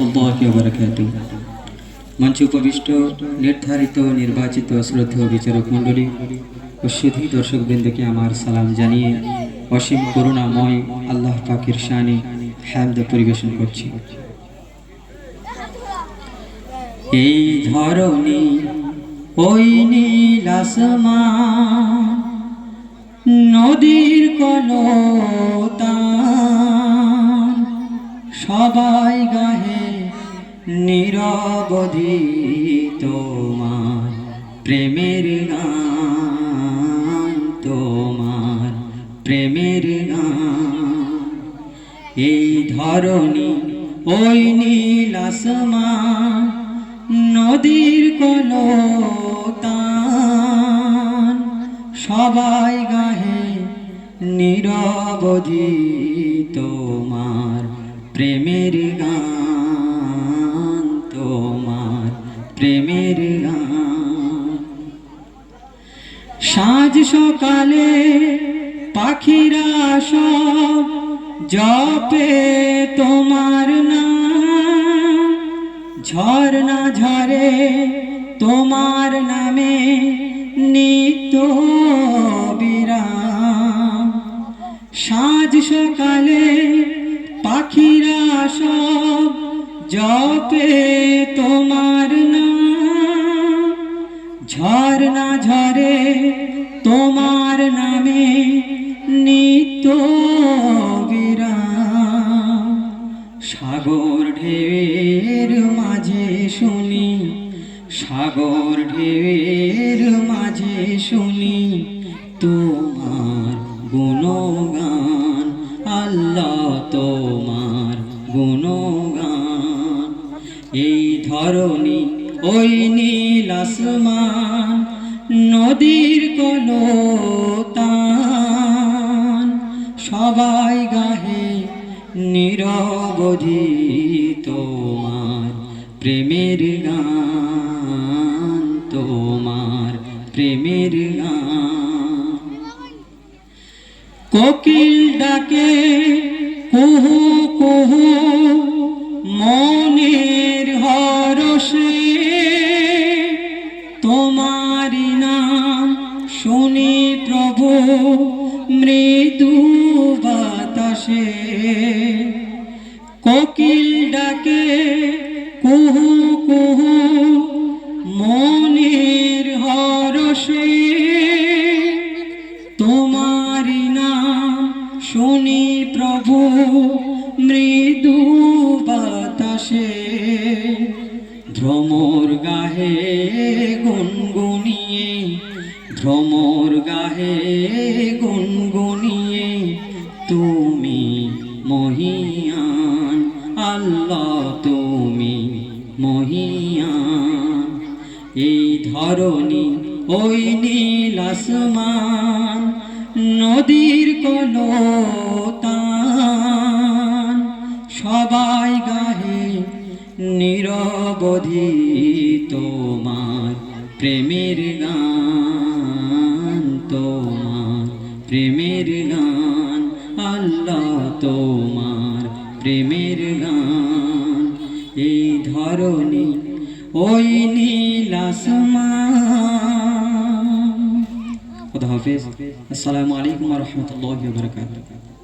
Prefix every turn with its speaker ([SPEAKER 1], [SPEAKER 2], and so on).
[SPEAKER 1] রহমতুল্লাহ বরকাত মঞ্চে উপবিষ্ট, নির্ধারিত, নির্বাচিত শ্রদ্ধেয় বিচারক মণ্ডলী ও সুধী দর্শকবৃন্দকে আমার সালাম জানিয়ে অসীম করুণাময় আল্লাহ পাকের শানে হ্যামদ পরিবেশন করছি। এই ধরনী ওই নীল আসমান, নদীর কলতান সবাই গাহে নিরবধি তোমার, প্রেমের গান তোমার, প্রেমের গান এই ধরনী ওই নীল নদীর কলতান। সবাই গাহে নিরবধি তোমার প্রেমের গান তোমার, প্রেমের গান। সাঁঝ সকালে পাখিরা সব জপে তোমার নাম। ঝর্ণা ঝরে তোমার নামে নিত্য বিরাম। সাজ সকালে পাখিরা সব জপে তোমার নাম। ঝর্ণা ঝরে তোমার নামে বিরাম। সাগর ঢেউয়ের মাঝে শুনি, সাগর ঢেউয়ের মাঝে শুনি তোমার গুণগান। আল্লাহ তোমার গুণগান। এই ধরনী ওই নীল আসমান, নদীর কলতান। সবাই গাহে নিরবধি তোমার প্রেমের গান, তোমার প্রেমের গান। কোকিল ডাকে, কুহু কুহু তোমারি নাম শুনি প্রভু, মৃদু বাতাসে। কোকিল ডাকে, কুহু কুহু, মনের হরষে। তোমারি নাম শুনি প্রভু, মৃদু বাতাসে। ভ্রমর গাহে গুনগুনিয়ে ভ্রমর গাহে গুনগুনিয়ে তুমি মহিয়ান, আল্লাহ তুমি মহিয়ান। এই ধরনী ওই নীল আসমান, নদীর কলতান। সবাই গাহে নিরবধি তোমার প্রেমের গান তোমার, প্রেমের গান, আল্লাহ তোমার, প্রেমের গান। এই ধরনী ওই নীল হাফিজ আসসালামু আলাইকুম রাহমাতুল্লাহি